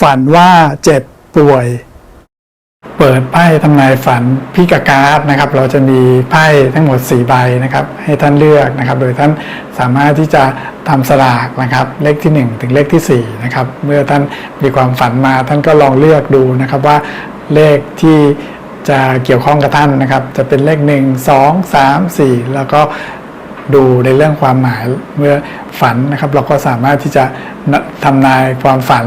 ฝันว่าเจ็บป่วย เปิดไพ่ทำนายฝันพิกาการ์ดนะครับ เราจะมีไพ่ทั้งหมด 4 ใบนะครับ ให้ท่านเลือกนะครับ โดยท่านสามารถที่จะทำสลากนะครับ เลขที่ 1 ถึงเลขที่ 4 นะครับ เมื่อท่านมีความฝันมาท่านก็ลองเลือกดูนะครับว่าเลขที่จะเกี่ยวข้องกับท่านนะครับ จะเป็นเลข 1 2 3 4 แล้วก็ดูในเรื่องความหมายเมื่อฝันนะครับ เราก็สามารถที่จะทำนายความฝัน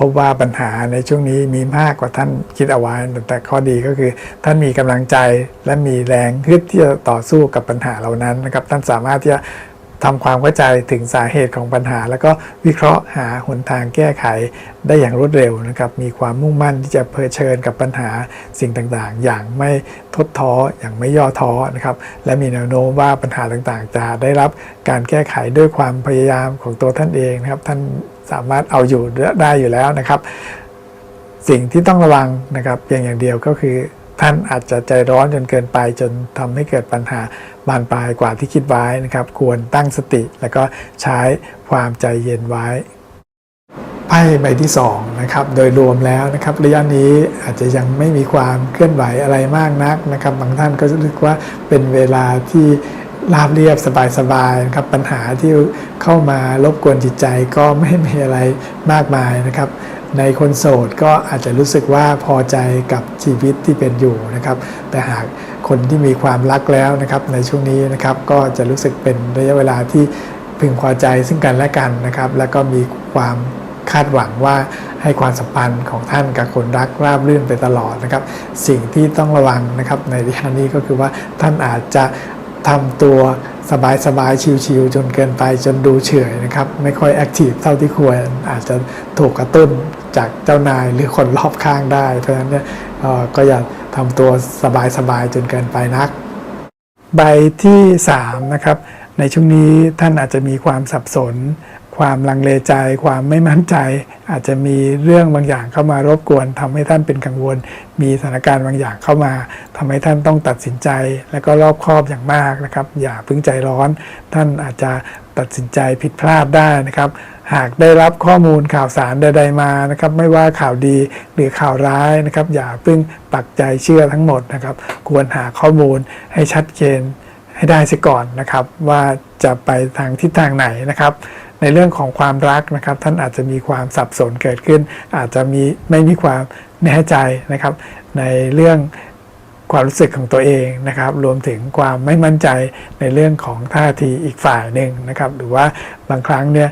พบว่าปัญหาในช่วงนี้มีมากกว่าท่านคิดเอาไว้ แต่ข้อดีก็คือ ท่านมีกำลังใจและมีแรงฮึดที่จะต่อสู้กับปัญหาเหล่านั้นนะครับ ท่านสามารถที่จะทำความเข้าใจถึงสาเหตุของปัญหา แล้วก็วิเคราะห์หาหนทางแก้ไขได้อย่างรวดเร็วนะครับ มีความมุ่งมั่นที่จะเผชิญกับปัญหาสิ่งต่างๆ อย่างไม่ท้อท้ออย่างไม่ย่อท้อนะครับ และมีแนวโน้มว่าปัญหาต่างๆ จะได้รับการแก้ไขด้วยความพยายามของตัวท่านเองนะครับ ท่าน สามารถเอาอยู่ได้อยู่แล้วนะครับ สิ่งที่ต้องระวังนะครับเพียงอย่างเดียวก็คือท่านอาจจะใจร้อนจนเกินไปจนทำให้เกิดปัญหาบานปลายกว่าที่คิดไว้นะครับ ควรตั้งสติ แล้วก็ใช้ความใจเย็นไว้ไพ่ใบที่2นะครับโดยรวมแล้วนะครับระยะนี้อาจจะยังไม่มีความเคลื่อนไหวอะไรมากนักนะครับ บางท่านก็รู้สึกว่าเป็นเวลาที่ ราบเรียบสบายๆนะครับปัญหาที่เข้ามารบกวนจิตใจก็ไม่มีอะไรมากมายนะครับ ในคนโสดก็อาจจะรู้สึกว่าพอใจกับชีวิตที่เป็นอยู่นะครับ แต่หากคนที่มีความรักแล้วนะครับในช่วงนี้นะครับก็จะรู้สึกเป็นระยะเวลาที่พึงพอใจซึ่งกันและกันนะครับ แล้วก็มีความคาดหวังว่าให้ความสัมพันธ์ของท่านกับคนรักราบรื่นไปตลอดนะครับ สิ่งที่ต้องระวังนะครับในระยะนี้ก็คือว่าท่านอาจจะ ทำตัวสบายๆ ชิวๆจนเกินไปจนดูเฉยนะครับ ไม่ค่อยแอคทีฟเท่าที่ควร อาจจะถูกกระตุ้นจากเจ้านายหรือคนรอบข้างได้ เพราะฉะนั้นเนี่ยก็อย่าทำตัวสบายๆ จนเกินไปนัก ใบที่ 3 นะครับ ในช่วงนี้ท่านอาจจะมีความสับสน ความลังเลใจ ความไม่มั่นใจ อาจจะมีเรื่องบางอย่างเข้ามารบกวนทำให้ท่านเป็นกังวล มีสถานการณ์บางอย่างเข้ามาทำให้ท่านต้องตัดสินใจ และก็รอบคอบอย่างมากนะครับ อย่าพิ่งใจร้อน ท่านอาจจะตัดสินใจผิดพลาดได้นะครับ หากได้รับข้อมูลข่าวสารใด ๆมานะครับ ไม่ว่าข่าวดีหรือข่าวร้ายนะครับ อย่าเพิ่งปักใจเชื่อทั้งหมดนะครับ ควรหาข้อมูลให้ชัดเจนให้ได้เสียก่อนนะครับ ว่าจะไปทางทิศทางไหนนะครับ ในเรื่องของความรักนะครับ ท่านอาจจะมีความสับสนเกิดขึ้น อาจจะมีไม่มีความแน่ใจนะครับ ในเรื่องความรู้สึกของตัวเองนะครับ รวมถึงความไม่มั่นใจในเรื่องของท่าทีอีกฝ่ายหนึ่งนะครับ หรือว่าบางครั้งเนี่ย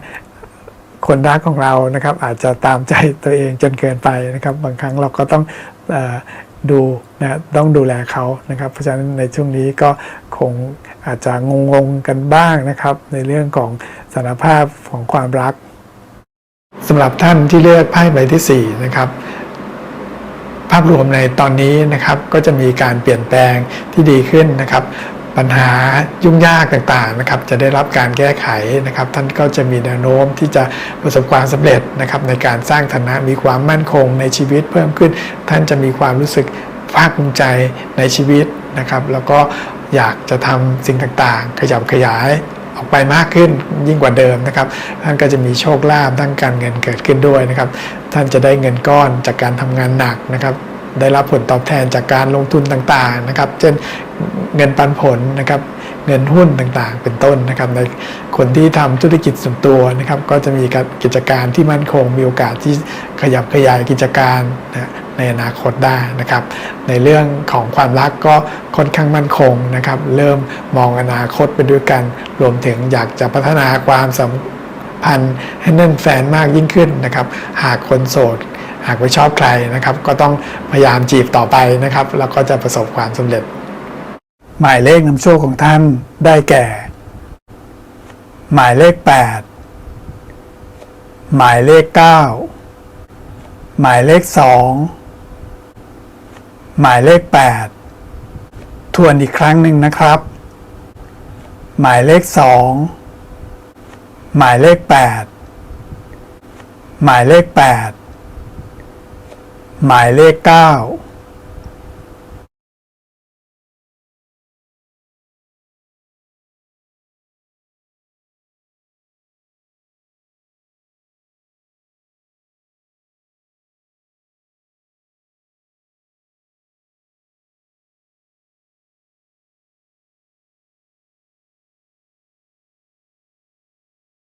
คนรักของเรานะครับอาจจะตามใจตัวเองจนเกินไปนะครับ บางครั้งเราก็ต้องอ ดูนะต้องดูแลเขานะครับเพราะฉะนั้นในช่วงนี้ก็คงอาจจะงงๆกันบ้างนะครับ ในเรื่องของสารภาพของความรักสำหรับท่านที่เลือกไพ่ใบที่4นะครับภาพรวมในตอนนี้นะครับก็จะมีการเปลี่ยนแปลงที่ดีขึ้นนะครับ ปัญหายุ่งยากต่างๆนะครับจะได้รับการแก้ไขนะครับ ท่านก็จะมีแนวโน้มที่จะประสบความสำเร็จนะครับในการสร้างฐานะมีความมั่นคงในชีวิตเพิ่มขึ้น ท่านจะมีความรู้สึกภาคภูมิใจในชีวิตนะครับ แล้วก็อยากจะทำสิ่งต่างๆ ขยับขยายออกไปมากขึ้นยิ่งกว่าเดิมนะครับ ท่านก็จะมีโชคลาภด้านการเงินเกิดขึ้นด้วยนะครับ ท่านจะได้เงินก้อนจากการทำงานหนักนะครับ ได้รับผลตอบแทนจากการลงทุนต่างๆนะครับเช่นเงินปันผลนะครับเงินหุ้นต่างๆ เป็นต้นนะครับในคนที่ทำธุรกิจส่วนตัวนะครับก็จะมีกิจการที่มั่นคง มีโอกาสที่ขยับขยายกิจการนะในอนาคตได้นะครับ ในเรื่องของความรักก็ค่อนข้างมั่นคงนะครับ เริ่มมองอนาคตไปด้วยกัน รวมถึงอยากจะพัฒนาความสัมพันธ์ให้แน่นแฟนมากยิ่งขึ้นนะครับ หากคนโสด หากไม่ชอบใครนะครับ ก็ต้องพยายามจีบต่อไปนะครับ แล้วก็จะประสบความสำเร็จ หมายเลขนำโชคของท่านได้แก่ หมายเลข 8 หมายเลข 9 หมายเลข 2 หมายเลข 8 ทวนอีกครั้งหนึ่งนะครับ หมายเลขสองหมายเลขแปดหมายเลขแปด หมายเลขเก้า